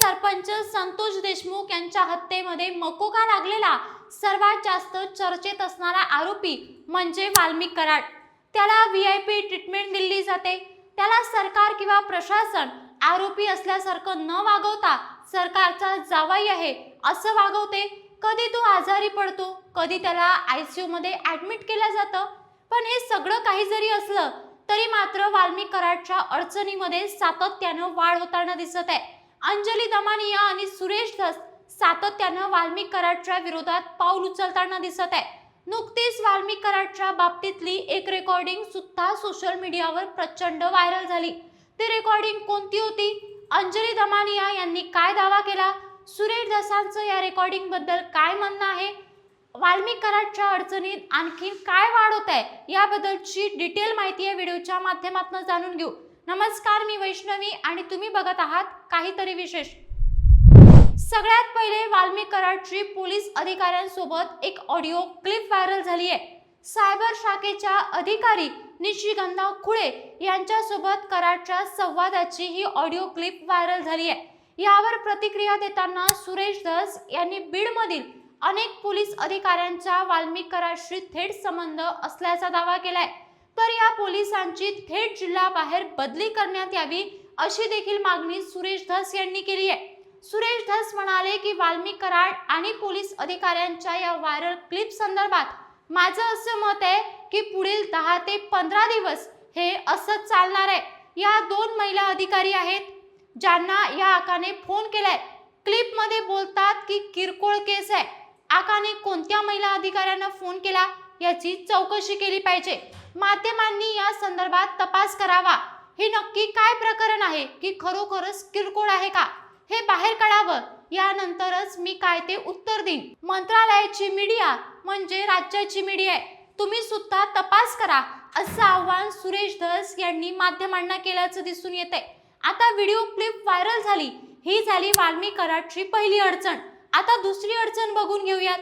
सरपंच संतोष देशमुख यांच्या हत्येमध्ये मकोका लागलेला? सर्वात जास्त चर्चेत असणारा आरोपी म्हणजे वाल्मिक कराड. त्याला व्ही आय पी ट्रीटमेंट दिली जाते. त्याला सरकार किंवा प्रशासन आरोपी असल्यासारखं न वागवता सरकारचा जावाई आहे असं वागवते. कधी तो आजारी पडतो कधी त्याला आयसीयू मध्ये ऍडमिट केलं जातं. पण हे सगळं काही जरी असलं तरी मात्र वाल्मिक कराडच्या अडचणीमध्ये सातत्यानं वाढ होताना दिसत आहे. अंजली दमानिया आणि सुरेश धस सातत्यानं वाल्मिक कराडच्या विरोधात पाऊल उचलताना दिसत आहे. नुकतीच वाल्मिक कराडच्या बाबतीतली एक रेकॉर्डिंग सुद्धा सोशल मीडियावर प्रचंड व्हायरल झाली. ती रेकॉर्डिंग कोणती होती? अंजली दमानिया यांनी काय दावा केला? सुरेश धसांचं या रेकॉर्डिंगबद्दल काय म्हणणं आहे? वाल्मिक कराडच्या अडचणीत आणखीन काय वाढ होत आहे? याबद्दलची डिटेल माहिती या व्हिडिओच्या माध्यमातून जाणून घेऊ. नमस्कार मी वैष्णवी आणि तुम्ही बघत आहात काहीतरी विशेष. सगळ्यात पहिले वाल्मिक कराडची पोलीस अधिकाऱ्यांसोबत एक ऑडिओ क्लिप व्हायरल झाली आहे सायबर शाखेच्या अधिकारी निशिगंधा खुळे यांच्यासोबत कराडच्या संवादाची ही ऑडिओ क्लिप व्हायरल झाली आहे यावर प्रतिक्रिया देताना सुरेश धस यांनी बीडमधील अनेक पोलीस अधिकाऱ्यांचा वाल्मिक कराडशी थेट संबंध असल्याचा दावा केलाय. तर या पोलिसांची थेट जिल्हाबाहेर बदली करण्यात यावी अशी देखील मागणी सुरेश धस यांनी केली आहे. सुरेश धस म्हणाले की वाल्मिक कराड आणि पोलीस अधिकाऱ्यांच्या या व्हायरल क्लिप संदर्भात माझं असं मत आहे की पुढील दहा ते पंधरा दिवस हे असंच चालणार आहे. या दोन महिला अधिकारी आहेत ज्यांना या आकाने फोन केलाय. क्लिपमध्ये बोलतात की किरकोळ केस आहे. आकाने कोणत्या महिला अधिकाऱ्यांना फोन केला याची चौकशी केली पाहिजे. माध्यमांनी या संदर्भात तपास करावा. हे नक्की काय प्रकरण आहे? की खरोखरच किरकोळ आहे का? हे बाहेर काढावं. यानंतरच मी काय ते उत्तर देईन. मंत्रालयाची मीडिया म्हणजे राज्याची मीडिया आहे. तुम्ही सुद्धा तपास करा असं आव्हान सुरेश धस यांनी माध्यमांना केल्याचं दिसून येत आहे आता व्हिडिओ क्लिप व्हायरल झाली. ही झाली वाल्मी कराडची पहिली अडचण. आता दुसरी अडचण बघून घेऊयात.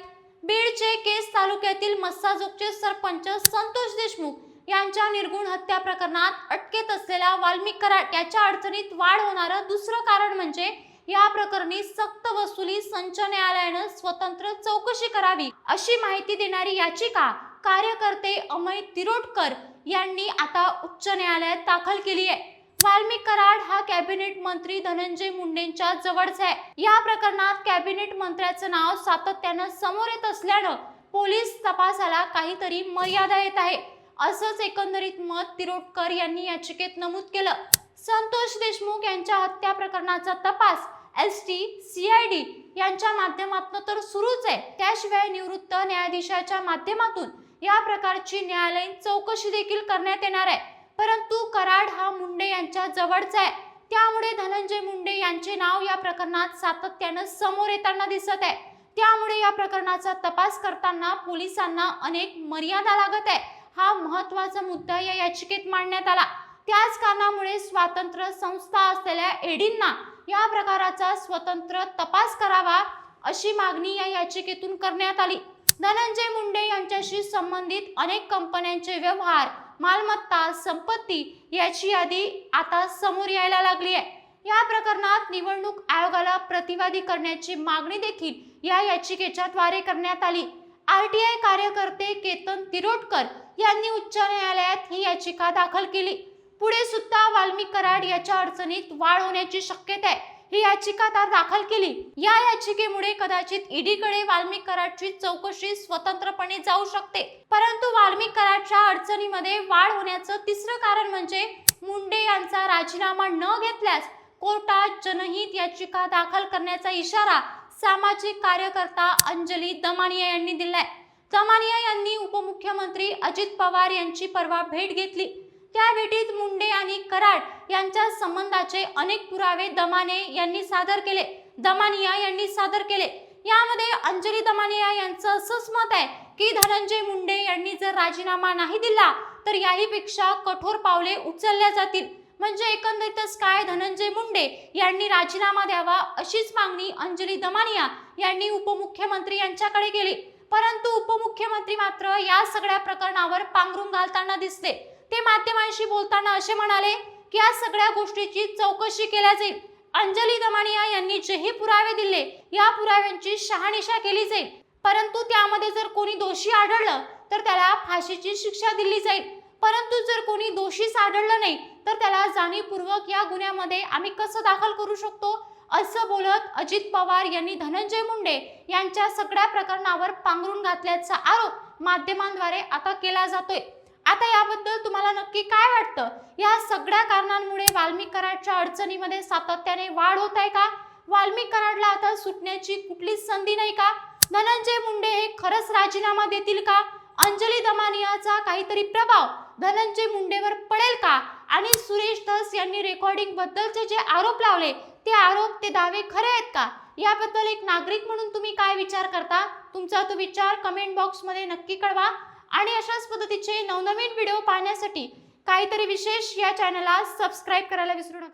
बीडचे केस तालुक्यातील मस्साजोगचे सरपंच संतोष देशमुख यांच्या निर्गुण हत्या प्रकरणात अटकेत असलेल्या वाल्मिक कराट याच्या अडचणीत वाढ होणारं दुसरं कारण म्हणजे या प्रकरणी सक्त वसुली संच न्यायालयानं स्वतंत्र चौकशी करावी अशी माहिती देणारी याचिका कार्यकर्ते अमय तिरोडकर यांनी आता उच्च न्यायालयात दाखल केली आहे. वाल्मिक कराड हा कॅबिनेट मंत्री धनंजय मुंडेंच्या जवळचा आहे. या प्रकरणात कॅबिनेट मंत्र्याचं नाव सातत्यानं समोर येत असल्यानं पोलीस तपासाला काहीतरी मर्यादा येत आहे. असंच एकंदरीत मत तिरोडकर यांनी याचिकेत नमूद केलं. संतोष देशमुख यांच्या हत्या प्रकरणाचा तपास S T C I D यांच्या माध्यमातून तर सुरूच आहे. त्याशिवाय निवृत्त न्यायाधीशाच्या माध्यमातून या प्रकारची न्यायालयीन चौकशी देखील करण्यात येणार आहे. परंतु कराड हा मुंडे यांच्या जवळचा आहे. त्यामुळे धनंजय मुंडे यांचे नाव या प्रकरणात सातत्यानं समोर येताना दिसत आहे. त्यामुळे या प्रकरणाचा तपास करताना पोलिसांना अनेक मर्यादा लागत आहे. हा महत्त्वाचा मुद्दा या याचिकेत मांडण्यात आला. त्याच कारणामुळे स्वातंत्र्य संस्था असलेल्या एडींना या प्रकाराचा स्वतंत्र तपास करावा अशी मागणी या याचिकेतून करण्यात आली. धनंजय मुंडे यांच्याशी संबंधित अनेक कंपन्यांचे व्यवहार मालमत्ता संपत्ती याची यादी आता समोर यायला लागली आहे. या प्रकरणात निवडणूक आयोगाला प्रतिवादी करण्याची मागणी देखील या याचिकेच्या द्वारे करण्यात आली. आर टी आय कार्यकर्ते केतन तिरोडकर यांनी उच्च न्यायालयात ही याचिका दाखल केली. पुढे सुद्धा वाल्मिक कराड याच्या अडचणीत वाढ होण्याची शक्यता आहे. ही याचिका दाखल केली. या याचिकेमुळे कदाचित ईडीकडे वाल्मिक कराडची चौकशी स्वतंत्रपणे जाऊ शकते. परंतु वाल्मिक कराडच्या अडचणीमध्ये वाढ होण्याचं तिसरं कारण म्हणजे मुंडे यांचा राजीनामा न घेतल्यास कोर्टात जनहित याचिका दाखल करण्याचा इशारा सामाजिक कार्यकर्ता अंजली दमानिया यांनी दिलाय. दमानिया यांनी उपमुख्यमंत्री अजित पवार यांची परवा भेट घेतली. त्या भेटीत मुंडे आणि कराड यांच्या संबंधाचे अनेक पुरावे दमाने यांनी सादर केले. दमानिया यांनी सादर केले. यामध्ये अंजली दमानिया यांचं असंच मत आहे की धनंजय मुंडे यांनी जर राजीनामा नाही दिला तर याहीपेक्षा कठोर पावले उचलल्या जातील. म्हणजे एकंदरीतच काय धनंजय मुंडे यांनी राजीनामा द्यावा अशीच मागणी अंजली दमानिया यांनी उपमुख्यमंत्री यांच्याकडे केली. परंतु उपमुख्यमंत्री मात्र या सगळ्या प्रकरणावर पांघरून घालताना दिसले. ते माध्यमांशी बोलताना असे म्हणाले की या सगळ्या गोष्टीची चौकशी केल्या जाईल. अंजली दमानिया यांनी जेही पुरावे दिले या पुराव्यांची शहानिशा केली जाईल. परंतु त्यामध्ये जर कोणी दोषी आढळलं तर त्याला फाशीची शिक्षा दिली जाईल. परंतु जर कोणी दोषीच आढळलं नाही तर त्याला जाणीवपूर्वक या गुन्ह्यामध्ये आम्ही कसं दाखल करू शकतो? असं बोलत अजित पवार यांनी धनंजय मुंडे यांच्या सगळ्या प्रकरणावर पांघरून घातल्याचा आरोप माध्यमांद्वारे आता केला जातोय. आता याबद्दल तुम्हाला नक्की काय वाटतं? या सगळ्या कारणांमुळे वाल्मिक कराडच्या अडचणीमध्ये सातत्याने वाढ होत आहे का? वाल्मिक कराडला आता सुटण्याची कुठलीच संधी नाही का? धनंजय मुंडे हे खरंच राजीनामा देतील का? अंजली दमानियाचा काहीतरी प्रभाव धनंजय मुंडेवर पडेल का? आणि सुरेश धस यांनी रेकॉर्डिंग बद्दलचे जे आरोप लावले ते आरोप ते दावे खरे आहेत का? याबद्दल एक नागरिक म्हणून तुम्ही काय विचार करता? तुमचा तो विचार कमेंट बॉक्समध्ये नक्की कळवा. आणि अशाच पद्धतीचे नवनवीन व्हिडिओ पाहण्यासाठी काहीतरी विशेष या चॅनलला सबस्क्राईब करायला विसरू नका.